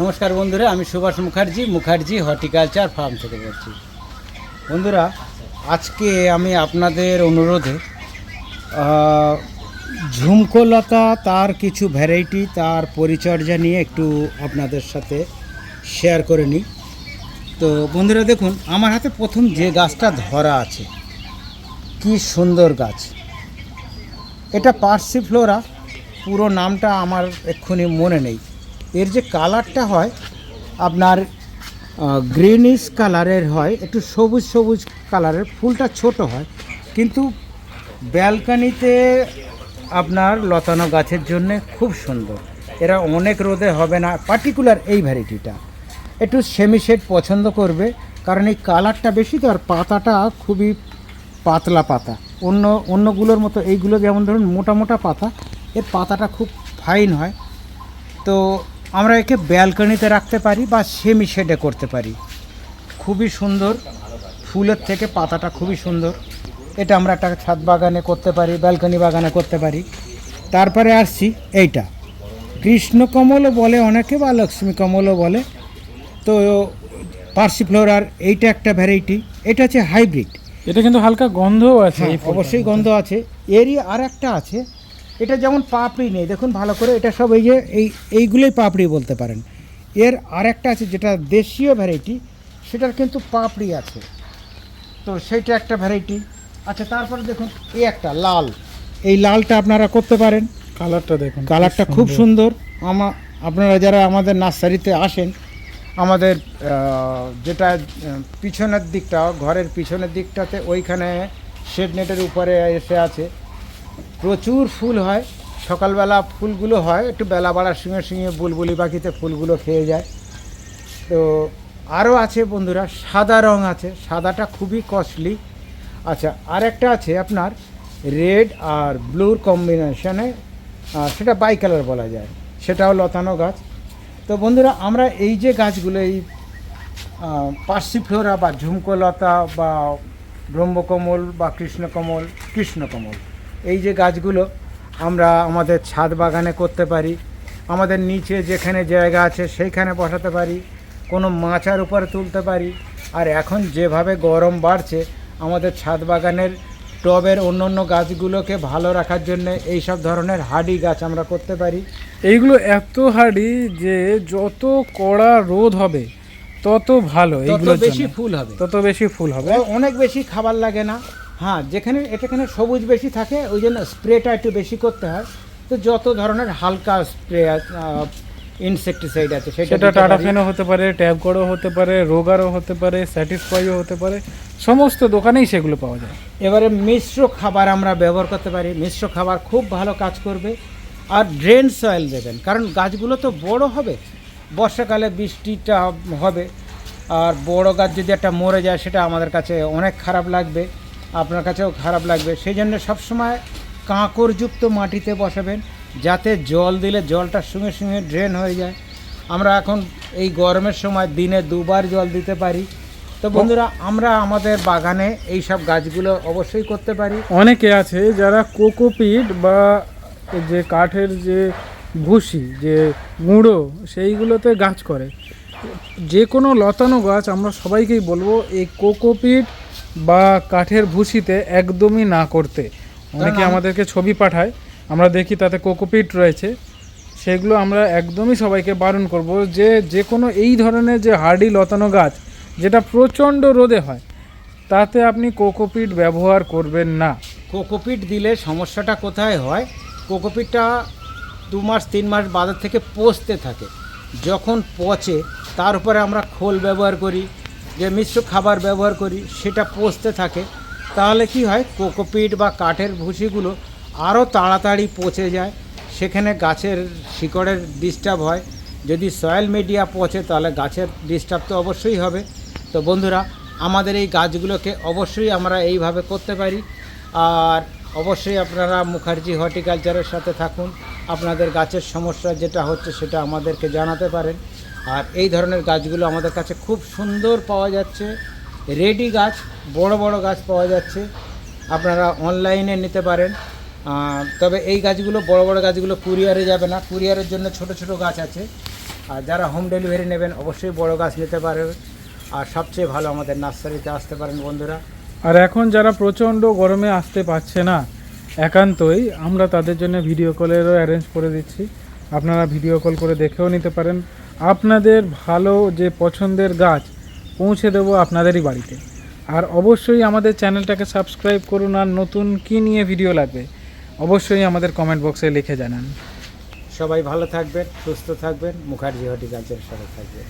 নমস্কার বন্ধুরা, আমি সুভাষ মুখার্জি মুখার্জি হর্টিকালচার ফার্ম থেকে বলছি। বন্ধুরা, আজকে আমি আপনাদের অনুরোধে ঝুমকোলতা, তার কিছু ভ্যারাইটি তার পরিচর্যা নিয়ে একটু আপনাদের সাথে শেয়ার করে নিই। তো বন্ধুরা, দেখুন, আমার হাতে প্রথম যে গাছটা ধরা আছে, কি সুন্দর গাছ। এটা পার্সিফ্লোরা, পুরো নামটা আমার এক্ষুনি মনে নেই। এর যে কালারটা হয়, আপনার গ্রিনিশ কালারের হয়, একটু সবুজ সবুজ কালারের, ফুলটা ছোট হয়। কিন্তু ব্যালকানিতে আপনার লতানো গাছের জন্য খুব সুন্দর। এরা অনেক রোদে হবে না পার্টিকুলার এই ভ্যারাইটিটা একটু সেমি শেড পছন্দ করবে, কারণ এই কালারটা বেশি তো, আর পাতাটা খুবই পাতলা পাতা। অন্য, অন্যগুলোর মতো, এইগুলো যেমন ধরুন মোটা মোটা পাতা, এর পাতাটা খুব ফাইন হয়। তো আমরা একে ব্যালকনিতে রাখতে পারি বা সেমি শেডে করতে পারি। খুবই সুন্দর। ফুলের থেকে পাতাটা খুবই সুন্দর। এটা আমরা একটা ছাদ বাগানে করতে পারি ব্যালকনি বাগানে করতে পারি। তারপরে আসছি এইটা। কৃষ্ণকমলও বলে অনেকে বা লক্ষ্মী কমলও বলে। তো পার্সিফ্লোরার এইটা একটা ভ্যারাইটি। এটা হচ্ছে হাইব্রিড। এটা কিন্তু হালকা গন্ধও আছে হ্যাঁ অবশ্যই গন্ধ আছে। এরই আর একটা আছে। এটা যেমন পাপড়ি নেই দেখুন ভালো করে এটা সব এই যে এই এইগুলোই পাপড়ি বলতে পারেন। এর আর একটা আছে যেটা দেশীয় ভ্যারাইটি সেটার কিন্তু পাপড়ি আছে। তো সেইটা একটা ভ্যারাইটি আচ্ছা তারপরে দেখুন এই একটা লাল। এই লালটা আপনারা করতে পারেন। কালারটা দেখুন কালারটা খুব সুন্দর। আমা আপনারা যারা আমাদের নার্সারিতে আসেন আমাদের যেটা পিছনের দিকটা ঘরের পিছনের দিকটাতে ওইখানে শেড নেটের উপরে এসে আছে। প্রচুর ফুল হয়। সকালবেলা ফুলগুলো হয়, একটু বেলা বাড়ার সঙ্গে সঙ্গে বুলবুলি পাখিতে ফুলগুলো খেয়ে যায়। তো আরও আছে বন্ধুরা, সাদা রং আছে, সাদাটা খুবই কস্টলি আচ্ছা আর একটা আছে আপনার রেড আর ব্লুর কম্বিনেশনে সেটা বাই কালার বলা যায়। সেটাও লতানো গাছ। তো বন্ধুরা, আমরা এই যে গাছগুলো, এই পার্সিফ্লোরা বা ঝুমকোলতা বা ব্রহ্মকমল বা কৃষ্ণকমল কৃষ্ণকমল এই যে গাছগুলো আমরা আমাদের ছাদ বাগানে করতে পারি আমাদের নিচে যেখানে জায়গা আছে সেইখানে বসাতে পারি কোনো মাচার উপরে তুলতে পারি। আর এখন যেভাবে গরম বাড়ছে আমাদের ছাদ বাগানের টবের অন্য অন্য গাছগুলোকে ভালো রাখার জন্য এই সব ধরনের হাডি গাছ আমরা করতে পারি। এইগুলো এত হার্ডি যে যত কড়া রোদ হবে তত ভালো এইগুলো বেশি ফুল হবে। তত বেশি ফুল হবে। অনেক বেশি খাবার লাগে না। হ্যাঁ যেখানে এটাখানে সবুজ বেশি থাকে ওই জন্য স্প্রেটা একটু বেশি করতে হয়। তো যত ধরনের হালকা স্প্রে ইনসেকটিসাইড আছে সেটা সেটা দিতে টাটা পারি। ফেনও হতে পারে ট্যাবগড়ও হতে পারে রোগারও হতে পারে স্যাটিসফাইও হতে পারে সমস্ত দোকানেই সেগুলো পাওয়া যায়। এবারে মিশ্র খাবার আমরা ব্যবহার করতে পারি। মিশ্র খাবার খুব ভালো কাজ করবে। আর ড্রেন সয়েল দেবেন কারণ গাছগুলো তো বড় হবে বর্ষাকালে বৃষ্টিটা হবে। আর বড় গাছ যদি একটা মরে যায় সেটা আমাদের কাছে অনেক খারাপ লাগবে। আপনার কাছেও খারাপ লাগবে। সেই জন্য সবসময় কাঁকরযুক্ত মাটিতে বসাবেন, যাতে জল দিলে জলটা সঙ্গে সঙ্গে ড্রেন হয়ে যায়। আমরা এখন এই গরমের সময় দিনে দুবার জল দিতে পারি। তো বন্ধুরা, আমরা আমাদের বাগানে এই সব গাছগুলো অবশ্যই করতে পারি। অনেকে আছে যারা কোকোপিট বা যে কাঠের যে ভুসি, যে গুঁড়ো, সেইগুলোতে গাছ করে। যে কোনো লতানো গাছ আমরা সবাইকেই বলব এই কোকোপিট বা কাঠের ভুসিতে একদমই না করতে। অনেকে আমাদেরকে ছবি পাঠায় আমরা দেখি তাতে কোকোপিট রয়েছে। সেগুলো আমরা একদমই সবাইকে বারণ করব যে যে কোনো এই ধরনের যে হার্ডি লতানো গাছ যেটা প্রচণ্ড রোদে হয় তাতে আপনি কোকোপিট ব্যবহার করবেন না। কোকোপিট দিলে সমস্যাটা কোথায় হয়? কোকোপিটটা দু মাস তিন মাস বাজার থেকে পচতে থাকে। যখন পচে তার উপরে আমরা খোল ব্যবহার করি, যে মিশ্র খাবার ব্যবহার করি, সেটা পচতে থাকে। তাহলে কি হয়? কোকোপিট বা কাঠের ভুসিগুলো আরও তাড়াতাড়ি পচে যায়। সেখানে গাছের শিকড়ের ডিস্টার্ব হয়। যদি সয়েল মিডিয়া পচে, তাহলে গাছের ডিস্টার্ব তো অবশ্যই হবে। তো বন্ধুরা, আমাদের এই গাছগুলোকে অবশ্যই আমরা এইভাবে করতে পারি। আর অবশ্যই আপনারা মুখার্জি হর্টিকালচারের সাথে থাকুন। আপনাদের গাছের সমস্যা যেটা হচ্ছে, সেটা আমাদেরকে জানাতে পারেন। আর এই ধরনের গাছগুলো আমাদের কাছে খুব সুন্দর পাওয়া যাচ্ছে। রেডি গাছ, বড় বড় গাছ পাওয়া যাচ্ছে। আপনারা অনলাইনে নিতে পারেন। তবে এই গাছগুলো, বড় বড় গাছগুলো কুরিয়ারে যাবে না। কুরিয়ারের জন্য ছোট ছোট গাছ আছে। আর যারা হোম ডেলিভারি নেবেন, অবশ্যই বড় গাছ নিতে পারবেন আর সবচেয়ে ভালো আমাদের নার্সারিতে আসতে পারেন বন্ধুরা। আর এখন যারা প্রচণ্ড গরমে আসতে পারছে না, একান্তই আমরা তাদের জন্য ভিডিও কলেরও অ্যারেঞ্জ করে দিচ্ছি। আপনারা ভিডিও কল করে দেখেও নিতে পারেন। আপনাদের ভালো যে পছন্দের গাছ পৌঁছে দেবো আপনাদেরই বাড়িতে। আর অবশ্যই আমাদের চ্যানেলটাকে সাবস্ক্রাইব করুন আর নতুন কী নিয়ে ভিডিও লাগবে, অবশ্যই আমাদের কমেন্ট বক্সে লিখে জানান। সবাই ভালো থাকবেন, সুস্থ থাকবেন, মুখার্জি হর্টিকালচারের সাথে থাকবেন।